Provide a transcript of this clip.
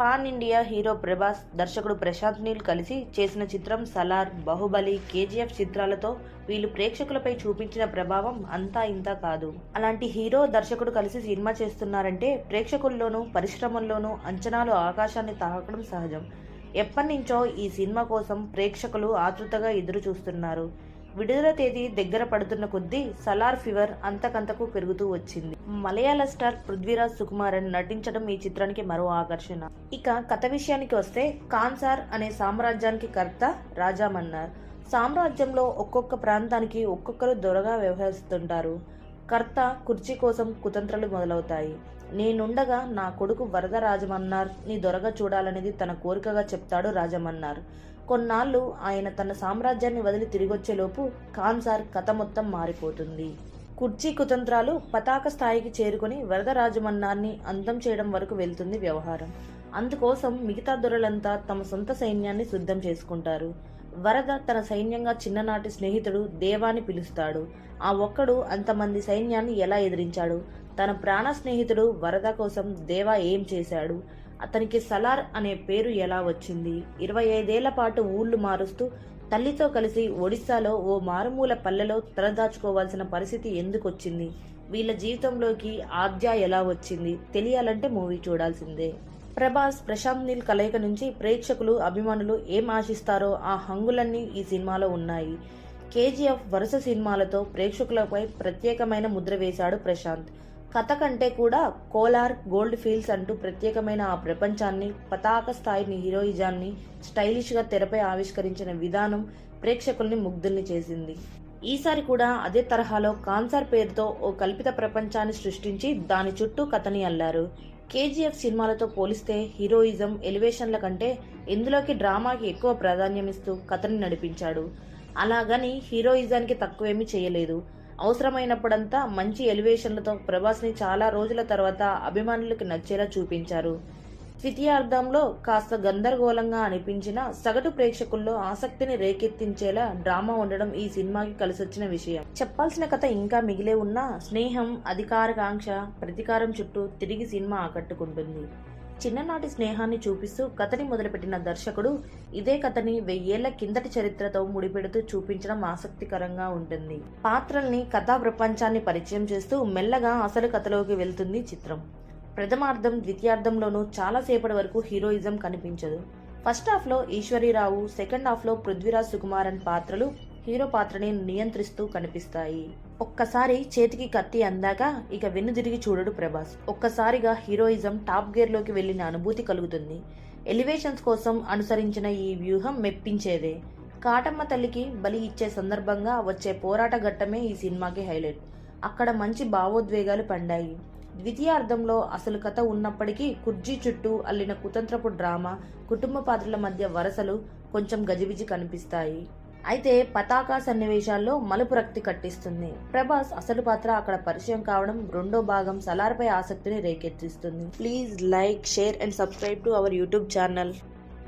Pan India hero Prabhas దర్శకుడు ప్రశాంత్ నీల్ కలిసి చేసిన చిత్రం సలార్ బాహుబలి కేజీఎఫ్ చిత్రాలతో వీళ్ళు ప్రేక్షకులపై చూపించిన ప్రభావం అంతా ఇంతా కాదు. అలాంటి హీరో దర్శకుడు కలిసి సినిమా చేస్తున్నారంటే ప్రేక్షకుల్లోనూ పరిశ్రమల్లోనూ అంచనాలు ఆకాశాన్ని తాకడం సహజం. ఎప్పటినుంచో ఈ సినిమా కోసం ప్రేక్షకులు ఆతృతగా ఎదురు చూస్తున్నారు విడుదల తేదీ దగ్గర పడుతున్న కొద్దీ సలార్ ఫీవర్ అంతకంతకు పెరుగుతూ వచ్చింది. మలయాళ స్టార్ పృథ్వీరాజ్ సుకుమారన్ నటించడం ఈ చిత్రానికి మరో ఆకర్షణ. ఇక కథ విషయానికి వస్తే కాన్సార్ అనే సామ్రాజ్యానికి కర్త రాజామన్నార్. సామ్రాజ్యంలో ఒక్కొక్క ప్రాంతానికి ఒక్కొక్కరు దొరగా వ్యవహరిస్తుంటారు. కర్త కుర్చీ కోసం కుతంత్రలు మొదలవుతాయి. నేనుండగా నా కొడుకు వరద రాజమన్నార్. నీ దొరగా చూడాలనేది తన కోరికగా చెప్తాడు రాజమన్నార్. కొన్నాళ్ళు ఆయన తన సామ్రాజ్యాన్ని వదిలి తిరిగొచ్చేలోపు కాన్సార్ కథ మొత్తం మారిపోతుంది. కుర్చీ కుతంత్రాలు పతాక స్థాయికి చేరుకొని వరదరాజమన్నార్ని అంతం చేయడం వరకు వెళ్తుంది వ్యవహారం. అందుకోసం మిగతా దొరలంతా తమ సొంత సైన్యాన్ని సిద్ధం చేసుకుంటారు. వరద తన సైన్యంగా చిన్ననాటి స్నేహితుడు దేవాని పిలుస్తాడు. ఆ ఒక్కడు అంతమంది సైన్యాన్ని ఎలా ఎదిరించాడు? తన ప్రాణ స్నేహితుడు వరద కోసం దేవా ఏం చేశాడు? అతనికి సలార్ అనే పేరు ఎలా వచ్చింది? ఇరవై ఐదేళ్ళ పాటు ఊళ్ళు మారుస్తూ తల్లితో కలిసి ఒడిశాలో ఓ మారుమూల పల్లెలో తలదాచుకోవాల్సిన పరిస్థితి ఎందుకు వచ్చింది వీళ్ళ జీవితంలోకి ఆద్య ఎలా వచ్చింది? తెలియాలంటే మూవీ చూడాల్సిందే. ప్రభాస్ ప్రశాంత్ నీల్ కలయిక నుంచి ప్రేక్షకులు అభిమానులు ఏం ఆశిస్తారో ఆ హంగులన్నీ ఈ సినిమాలో ఉన్నాయి. కేజీఎఫ్ వరుస సినిమాలతో ప్రేక్షకులపై ప్రత్యేకమైన ముద్ర వేశాడు ప్రశాంత్. కథ కంటే కూడా కోలార్ గోల్డ్ ఫీల్డ్స్ అంటూ ప్రత్యేకమైన ఆ ప్రపంచాన్ని పతాక స్థాయిని హీరోయిజాన్ని స్టైలిష్గా తెరపై ఆవిష్కరించిన విధానం ప్రేక్షకుల్ని ముగ్ధుల్ని చేసింది. ఈసారి కూడా అదే తరహాలో కాన్సర్ పేరుతో ఓ కల్పిత ప్రపంచాన్ని సృష్టించి దాని చుట్టూ కథని అల్లారు. కేజీఎఫ్ సినిమాలతో పోలిస్తే హీరోయిజం ఎలివేషన్ల కంటే ఇందులోకి డ్రామాకి ఎక్కువ ప్రాధాన్యమిస్తూ కథని నడిపించాడు. అలాగని హీరోయిజానికి తక్కువేమీ చేయలేదు. అవసరమైనప్పుడంతా మంచి ఎలివేషన్లతో ప్రభాస్ని చాలా రోజుల తర్వాత అభిమానులకు నచ్చేలా చూపించారు. ద్వితీయార్థంలో కాస్త గందరగోళంగా అనిపించిన సగటు ప్రేక్షకుల్లో ఆసక్తిని రేకెత్తించేలా డ్రామా ఉండడం ఈ సినిమాకి కలిసొచ్చిన విషయం. చెప్పాల్సిన కథ ఇంకా మిగిలే ఉన్నా స్నేహం అధికారకాంక్ష ప్రతీకారం చుట్టూ తిరిగి సినిమా ఆకట్టుకుంటుంది. చిన్ననాటి స్నేహాన్ని చూపిస్తూ కథని మొదలుపెట్టిన దర్శకుడు ఇదే కథని వెయ్యేళ్ళ కిందటి చరిత్రతో ముడిపెడుతూ చూపించడం ఆసక్తికరంగా ఉంటుంది. పాత్రల్ని కథా ప్రపంచాన్ని పరిచయం చేస్తూ మెల్లగా అసలు కథలోకి వెళ్తుంది చిత్రం. ప్రథమార్థం ద్వితీయార్థంలోనూ చాలాసేపటి వరకు హీరోయిజం కనిపించదు. ఫస్ట్ హాఫ్లో ఈశ్వరీరావు సెకండ్ హాఫ్లో పృథ్వీరాజ్ సుకుమారన్ పాత్రలు హీరో పాత్రని నియంత్రిస్తూ కనిపిస్తాయి. ఒక్కసారి చేతికి కత్తి అందాక ఇక వెన్నుదిరిగి చూడడు ప్రభాస్. ఒక్కసారిగా హీరోయిజం టాప్ గేర్లోకి వెళ్ళిన అనుభూతి కలుగుతుంది. ఎలివేషన్స్ కోసం అనుసరించిన ఈ వ్యూహం మెప్పించేదే. కాటమ్మ తల్లికి బలి ఇచ్చే సందర్భంగా వచ్చే పోరాట ఘట్టమే ఈ సినిమాకి హైలైట్. అక్కడ మంచి భావోద్వేగాలు పండాయి. ద్వితీయార్థంలో అసలు కథ ఉన్నప్పటికీ కుర్జీ చుట్టూ అల్లిన కుతంత్రపు డ్రామా కుటుంబ పాత్రల మధ్య వరసలు కొంచెం గజిబిజి కనిపిస్తాయి. అయితే పతాకా సన్నివేశాల్లో మలుపు రక్తి కట్టిస్తుంది. ప్రభాస్ అసలు పాత్ర అక్కడ పరిచయం కావడం రెండో భాగం సలార్పై ఆసక్తిని రేకెత్తిస్తుంది. Please like share and subscribe to our YouTube channel.